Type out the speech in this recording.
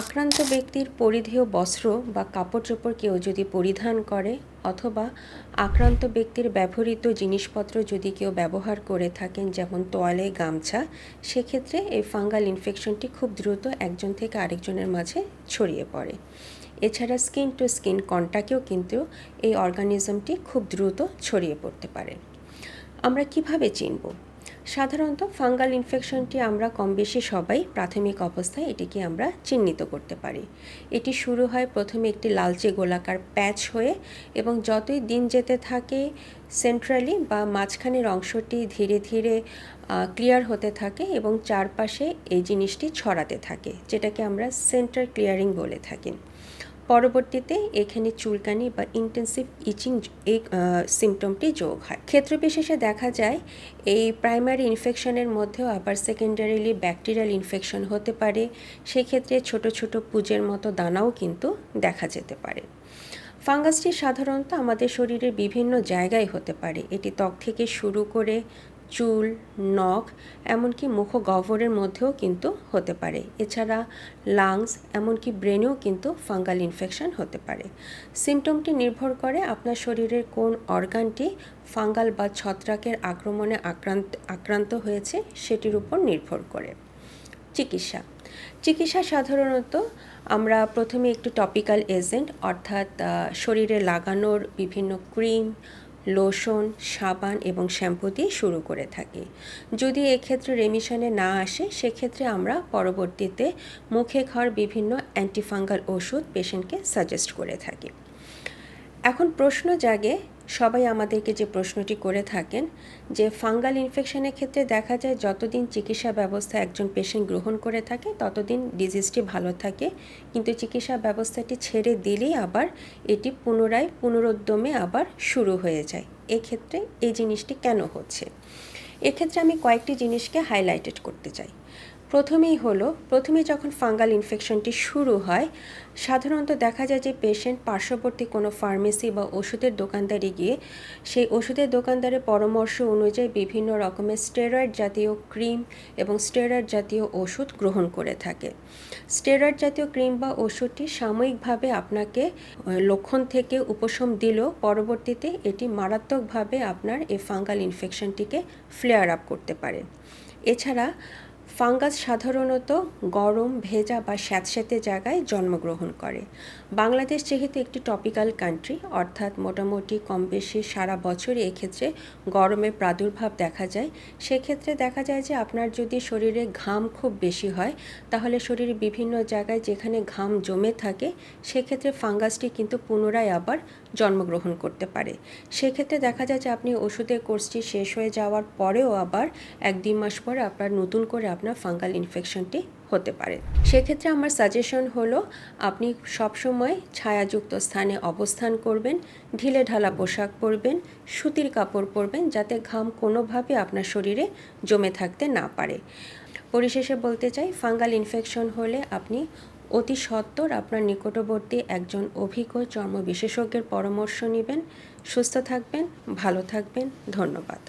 আক্রান্ত ব্যক্তির পরিধেয় বস্ত্র বা কাপড় চোপড় কেউ যদি পরিধান করে অথবা আক্রান্ত ব্যক্তির ব্যবহৃত জিনিসপত্র যদি কেউ ব্যবহার করে থাকেন, যেমন তোয়ালে, গামছা, সেক্ষেত্রে এই ফাঙ্গাল ইনফেকশনটি খুব দ্রুত একজন থেকে আরেকজনের মাঝে ছড়িয়ে পড়ে। এছাড়া স্কিন টু স্কিন কন্ট্যাক্টেও কিন্তু এই অর্গানিজমটি খুব দ্রুত ছড়িয়ে পড়তে পারে। আমরা কীভাবে চিনব? সাধারণত ফাঙ্গাল ইনফেকশনটি আমরা কম বেশি সবাই প্রাথমিক অবস্থায় এটিকে আমরা চিহ্নিত করতে পারি। এটি শুরু হয় প্রথমে একটি লালচে গোলাকার প্যাচ হয়ে এবং যতই দিন যেতে থাকে সেন্ট্রালি বা মাঝখানের অংশটি ধীরে ধীরে ক্লিয়ার হতে থাকে এবং চারপাশে এই জিনিসটি ছড়াতে থাকে, যেটাকে আমরা সেন্টার ক্লিয়ারিং বলে থাকি। পরবর্তীতে এখানে চুলকানি বা ইন্টেন্সিভ ইচিং এই সিমটমটি যোগ হয়। ক্ষেত্র বিশেষে দেখা যায়, এই প্রাইমারি ইনফেকশনের মধ্যেও আবার সেকেন্ডারিলি ব্যাকটেরিয়াল ইনফেকশন হতে পারে। সেক্ষেত্রে ছোট ছোট পুজের মতো দানাও কিন্তু দেখা যেতে পারে। ফাঙ্গাসটি সাধারণত আমাদের শরীরের বিভিন্ন জায়গায় হতে পারে। এটি ত্বক থেকে শুরু করে চুল, নখ, এমনকি মুখ গহ্বরের মধ্যেও কিন্তু হতে পারে। এছাড়া লাংস, এমনকি ব্রেনেও কিন্তু ফাঙ্গাল ইনফেকশন হতে পারে। সিমটমটি নির্ভর করে আপনার শরীরের কোন অর্গানটি ফাঙ্গাল বা ছত্রাকের আক্রমণে আক্রান্ত আক্রান্ত হয়েছে সেটির উপর নির্ভর করে। চিকিৎসা। চিকিৎসা সাধারণত আমরা প্রথমে একটু টপিক্যাল এজেন্ট, অর্থাৎ শরীরে লাগানোর বিভিন্ন ক্রিম লোশন, সাবান এবং শ্যাম্পু দিয়ে শুরু করে থাকি। যদি এক্ষেত্রে রেমিশনে না আসে, সেক্ষেত্রে আমরা পরবর্তীতে মুখে খাওয়ার বিভিন্ন অ্যান্টিফাঙ্গাল ওষুধ পেশেন্টকে সাজেস্ট করে থাকি। এখন প্রশ্ন জাগে সবাই আমাদেরকে যে প্রশ্নটি করে থাকেন যে ফাঙ্গাল ইনফেকশনের ক্ষেত্রে দেখা যায় যতদিন চিকিৎসা ব্যবস্থা একজন পেশেন্ট গ্রহণ করে থাকে, ততদিন ডিজিজটি ভালো থাকে। কিন্তু চিকিৎসা ব্যবস্থাটি ছেড়ে দিলেই আবার এটি পুনরায় পুনরুদ্যমে আবার শুরু হয়ে যায়। এক্ষেত্রে এই জিনিসটি কেন হচ্ছে? এক্ষেত্রে আমি কয়েকটি জিনিসকে হাইলাইটেড করতে চাই। প্রথমেই হলো প্রথমে যখন ফাঙ্গাল ইনফেকশনটি শুরু হয়, সাধারণত দেখা যায় যে পেশেন্ট পার্শ্ববর্তী কোনো ফার্মেসি বা ওষুধের দোকানদারে গিয়ে সেই ওষুধের দোকানদারের পরামর্শ অনুযায়ী বিভিন্ন রকমের স্টেরয়েড জাতীয় ক্রিম এবং স্টেরয়েড জাতীয় ওষুধ গ্রহণ করে থাকে। স্টেরয়েড জাতীয় ক্রিম বা ওষুধটি সাময়িকভাবে আপনাকে লক্ষণ থেকে উপশম দিলেও পরবর্তীতে এটি মারাত্মকভাবে আপনার এই ফাঙ্গাল ইনফেকশনটিকে ফ্লেয়ার আপ করতে পারে। এছাড়া ফাঙ্গাস সাধারণত গরম, ভেজা বা স্যাঁতস্যাঁতে জায়গায় জন্মগ্রহণ করে। বাংলাদেশ যেহেতু একটি টপিক্যাল কান্ট্রি, অর্থাৎ মোটামুটি কম বেশি সারা বছরই এক্ষেত্রে গরমের প্রাদুর্ভাব দেখা যায়, সেক্ষেত্রে দেখা যায় যে আপনার যদি শরীরে ঘাম খুব বেশি হয়, তাহলে শরীরে বিভিন্ন জায়গায় যেখানে ঘাম জমে থাকে, সেক্ষেত্রে ফাঙ্গাসটি কিন্তু পুনরায় আবার জন্মগ্রহণ করতে পারে। সেক্ষেত্রে দেখা যায় যে আপনি ওষুধের কোর্সটি শেষ হয়ে যাওয়ার পরেও আবার এক দুই মাস পরে আপনার নতুন করে আপনার ফাঙ্গাল ইনফেকশনটি হতে পারে। সেক্ষেত্রে আমার সাজেশন হলো, আপনি সবসময় ছায়াযুক্ত স্থানে অবস্থান করবেন, ঢিলে ঢালা পোশাক পরবেন, সুতির কাপড় পরবেন, যাতে ঘাম কোনোভাবে আপনার শরীরে জমে থাকতে না পারে। পরিশেষে বলতে চাই, ফাঙ্গাল ইনফেকশন হলে আপনি অতি সত্বর আপনার নিকটবর্তী একজন অভিজ্ঞ চর্ম বিশেষজ্ঞের পরামর্শ নেবেন। সুস্থ থাকবেন, ভালো থাকবেন, ধন্যবাদ।